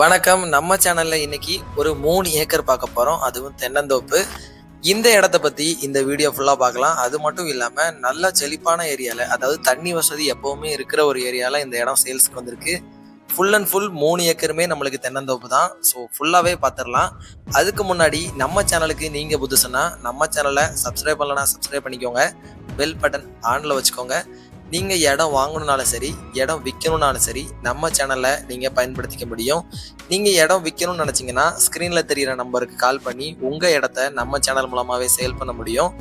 வணக்கம். நம்ம சேனல்ல இன்னைக்கு ஒரு மூணு ஏக்கர் பார்க்க போறோம். அதுவும் தென்னந்தோப்பு. இந்த இடத்த பத்தி இந்த வீடியோ ஃபுல்லா பார்க்கலாம். அது மட்டும் இல்லாம நல்ல செழிப்பான ஏரியால அதாவது தண்ணி வசதி எப்பவுமே இருக்கிற ஒரு ஏரியால இந்த இடம் சேல்ஸ்க்கு வந்திருக்கு. ஃபுல் அண்ட் ஃபுல் மூணு ஏக்கருமே நம்மளுக்கு தென்னந்தோப்பு தான். ஸோ ஃபுல்லாகவே பார்த்துடலாம். அதுக்கு முன்னாடி நம்ம சேனலுக்கு நீங்கள் புதுசுன்னா நம்ம சேனலை சப்ஸ்கிரைப் பண்ணலன்னா சப்ஸ்கிரைப் பண்ணிக்கோங்க. பெல் பட்டன் ஆனில் வச்சுக்கோங்க. நீங்கள் இடம் வாங்கணுனாலும் சரி இடம் விற்கணுனாலும் சரி நம்ம சேனலை நீங்கள் பயன்படுத்திக்க முடியும். நீங்கள் இடம் விற்கணும்னு நினச்சிங்கன்னா ஸ்க்ரீனில் தெரிகிற நம்பருக்கு கால் பண்ணி உங்கள் இடத்த நம்ம சேனல் மூலமாகவே சேல் பண்ண முடியும்.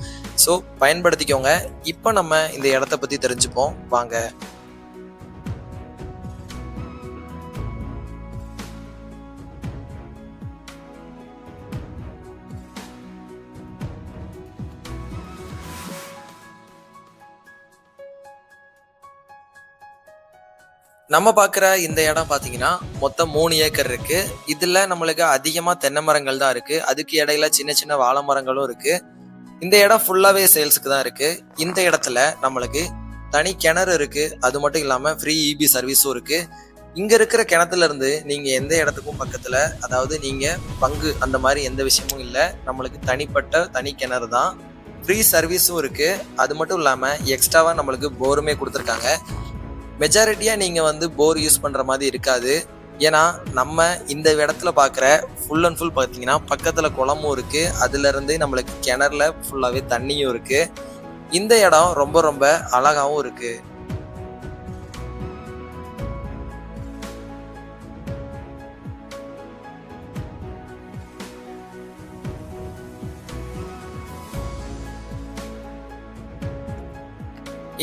ஸோ பயன்படுத்திக்கோங்க. இப்போ நம்ம இந்த இடத்த பற்றி தெரிஞ்சுப்போம். வாங்க. நம்ம பார்க்குற இந்த இடம் பார்த்தீங்கன்னா மொத்தம் மூணு ஏக்கர் இருக்கு. இதில் நம்மளுக்கு அதிகமாக தென்னை மரங்கள் தான் இருக்கு. அதுக்கு இடையில சின்ன சின்ன வாழை மரங்களும் இருக்கு. இந்த இடம் ஃபுல்லாகவே சேல்ஸுக்கு தான் இருக்கு. இந்த இடத்துல நம்மளுக்கு தனி கிணறு இருக்கு. அது மட்டும் இல்லாமல் ஃப்ரீ இபி சர்வீஸும் இருக்கு. இங்க இருக்கிற கிணத்துல இருந்து நீங்க எந்த இடத்துக்கும் பக்கத்துல அதாவது நீங்க பங்கு அந்த மாதிரி எந்த விஷயமும் இல்லை. நம்மளுக்கு தனிப்பட்ட தனி கிணறு தான். ஃப்ரீ சர்வீஸும் இருக்கு. அது மட்டும் இல்லாம எக்ஸ்ட்ராவா நம்மளுக்கு போருமே கொடுத்துருக்காங்க. மெஜாரிட்டியாக நீங்கள் வந்து போர் யூஸ் பண்ணுற மாதிரி இருக்காது. ஏன்னா நம்ம இந்த இடத்துல பார்க்குற ஃபுல் அண்ட் ஃபுல் பார்த்தீங்கன்னா பக்கத்தில் குளமும் இருக்குது அதுலேருந்து நம்மளுக்கு கிணறுல ஃபுல்லாகவே தண்ணியும் இருக்குது இந்த இடம் ரொம்ப ரொம்ப அழகாகவும் இருக்குது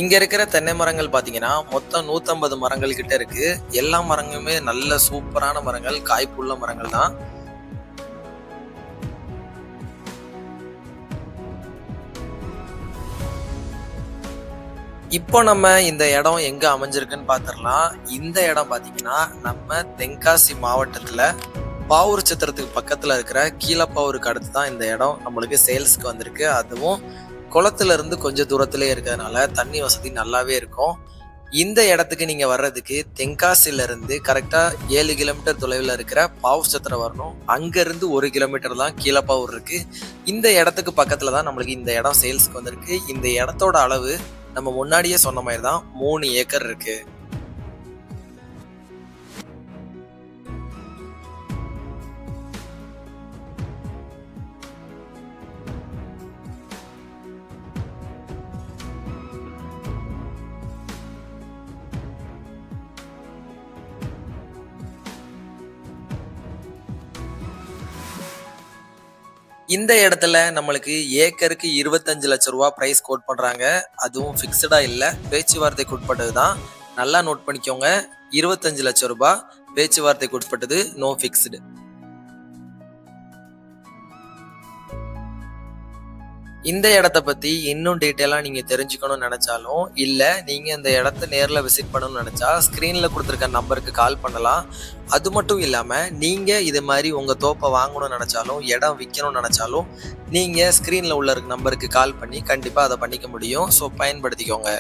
இங்க இருக்கிற தென்னை மரங்கள் பாத்தீங்கன்னா மொத்தம் நூத்தம்பது மரங்கள் கிட்ட இருக்கு. எல்லா மரங்களுமே நல்ல சூப்பரான மரங்கள் காய்ப்புள்ள மரங்கள் தான். இப்போ நம்ம இந்த இடம் எங்க அமைஞ்சிருக்குன்னு பாத்திரலாம். இந்த இடம் பாத்தீங்கன்னா நம்ம தென்காசி மாவட்டத்துல பாவூர் சித்திரத்துக்கு பக்கத்துல இருக்கிற கீழப்பாவூருக்கு அடுத்து தான் இந்த இடம் நம்மளுக்கு சேல்ஸ்க்கு வந்திருக்கு. அதுவும் குளத்துல இருந்து கொஞ்சம் தூரத்திலே இருக்கிறதுனால தண்ணி வசதி நல்லாவே இருக்கும். இந்த இடத்துக்கு நீங்க வர்றதுக்கு தென்காசில இருந்து கரெக்டா ஏழு கிலோமீட்டர் தொலைவில் இருக்கிற பாவூர் சத்திரம் வரணும். அங்க இருந்து ஒரு கிலோமீட்டர் தான் கீழப்பாவூர் இருக்கு. இந்த இடத்துக்கு பக்கத்துல தான் நம்மளுக்கு இந்த இடம் சேல்ஸ்க்கு வந்திருக்கு. இந்த இடத்தோட அளவு நம்ம முன்னாடியே சொன்ன மாதிரி தான் மூணு ஏக்கர் இருக்குது இந்த இடத்துல நம்மளுக்கு ஏக்கருக்கு இருபத்தஞ்சு லட்ச ரூபா ப்ரைஸ் கோட் பண்ணுறாங்க அதுவும் ஃபிக்ஸடாக இல்லை. பேச்சுவார்த்தைக்கு உட்பட்டது தான் நல்லா நோட் பண்ணிக்கோங்க. இருபத்தஞ்சு லட்ச ரூபாய் பேச்சுவார்த்தைக்கு உட்பட்டது நோ ஃபிக்ஸ்டு இந்த இடத்த பத்தி இன்னும் டீட்டெயிலாக நீங்க தெரிஞ்சுக்கணும்னு நினைச்சாலும் இல்ல நீங்க இந்த இடத்த நேரில் விசிட் பண்ணணும்னு நினைச்சா ஸ்கிரீன்ல கொடுத்துருக்க நம்பருக்கு கால் பண்ணலாம். அது மட்டும் இல்லாம நீங்க இது மாதிரி உங்க தோப்பை வாங்கணும்னு நினைச்சாலும் இடம் விற்கணும்னு நினைச்சாலும் நீங்க ஸ்கிரீன்ல உள்ள இருக்க நம்பருக்கு கால் பண்ணி கண்டிப்பா அதை பண்ணிக்க முடியும். ஸோ பயன்படுத்திக்கோங்க.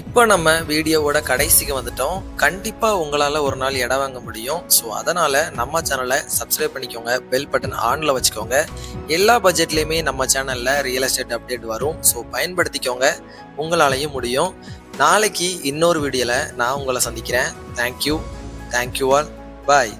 இப்போ நம்ம வீடியோவோட கடைசிக்கு வந்துட்டோம். கண்டிப்பாக உங்களால் ஒரு நாள் இடம் வாங்க முடியும். ஸோ அதனால் நம்ம சேனலை சப்ஸ்கிரைப் பண்ணிக்கோங்க. பெல் பட்டன் ஆனில் வச்சுக்கோங்க. எல்லா பட்ஜெட்லேயுமே நம்ம சேனலில் ரியல் எஸ்டேட் அப்டேட் வரும். ஸோ பயன்படுத்திக்கோங்க. உங்களாலையும் முடியும். நாளைக்கு இன்னொரு வீடியோவில் நான் உங்களை சந்திக்கிறேன். தேங்க்யூ தேங்க்யூ ஆல் பாய்